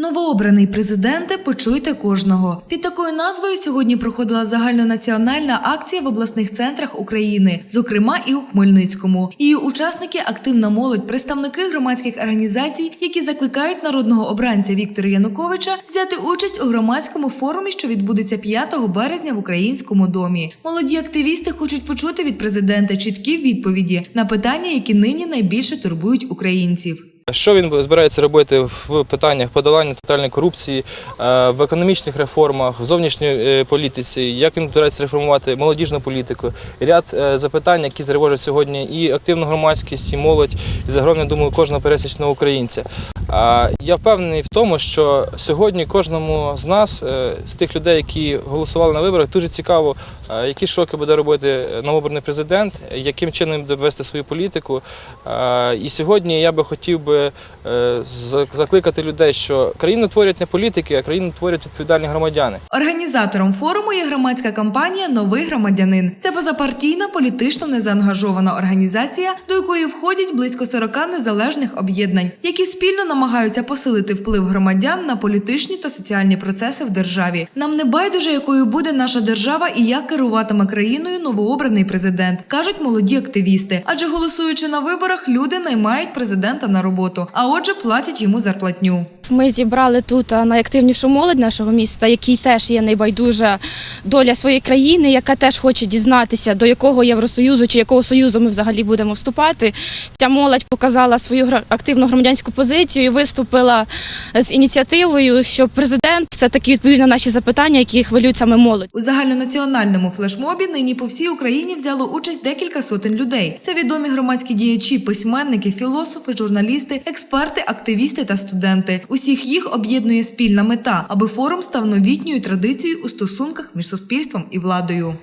Новообраний президенте почуйте кожного. Під такою назвою сьогодні проходила загальнонаціональна акція в обласних центрах України, зокрема і у Хмельницькому. Її учасники активна молодь, представники громадських організацій, які закликають народного обранця Віктора Януковича взяти участь у громадському форумі, що відбудеться 5 березня в українському домі. Молоді активісти хочуть почути від президента чіткі відповіді на питання, які нині найбільше турбують українців. Що він збирається робити в питаннях подолання тотальної корупції, е, в економічних реформах, в зовнішній е, політиці, як він збирається реформувати молодіжну політику? Ряд е, запитань, які тривожать сьогодні і активну громадськість, і молодь, і загалом, я думаю, кожного пересічного українця. Я впевнений в тому, що сьогодні кожному з нас, з тих людей, які голосували на виборах, дуже цікаво, які кроки буде робити новообраний президент, яким чином буде вести свою політику. І сьогодні я би хотів би е, закликати людей, що країну творять не політики, а країну творять відповідальні громадяни. Організатором форуму є громадська кампанія Новий громадянин. Це позапартійна, політично незаангажована організація, до якої входять близько 40 незалежних об'єднань, які спільно намагаються посилити вплив громадян на політичні та соціальні процеси в державі. Нам не байдуже, якою буде наша держава і як керуватиме країною новообраний президент, кажуть молоді активісти. Адже голосуючи на виборах, люди наймають президента на роботу, а отже, платять йому зарплатню. Ми зібрали тут найактивнішу молодь нашого міста, якій теж є найбайдужа доля своєї країни, яка теж хоче дізнатися, до якого Євросоюзу чи якого союзу ми взагалі будемо вступати. Ця молодь показала свою активну громадянську позицію виступила з ініціативою, що президент все таки відповів на наші запитання, які хвилюють саме молодь. У загальнонаціональному флешмобі нині по всій Україні взяло участь декілька сотень людей. Це відомі громадські діячі, письменники, філософи, журналісти, експерти, активісти та студенти. Усіх їх об'єднує спільна мета, аби форум став новітньою традицією у стосунках між суспільством і владою.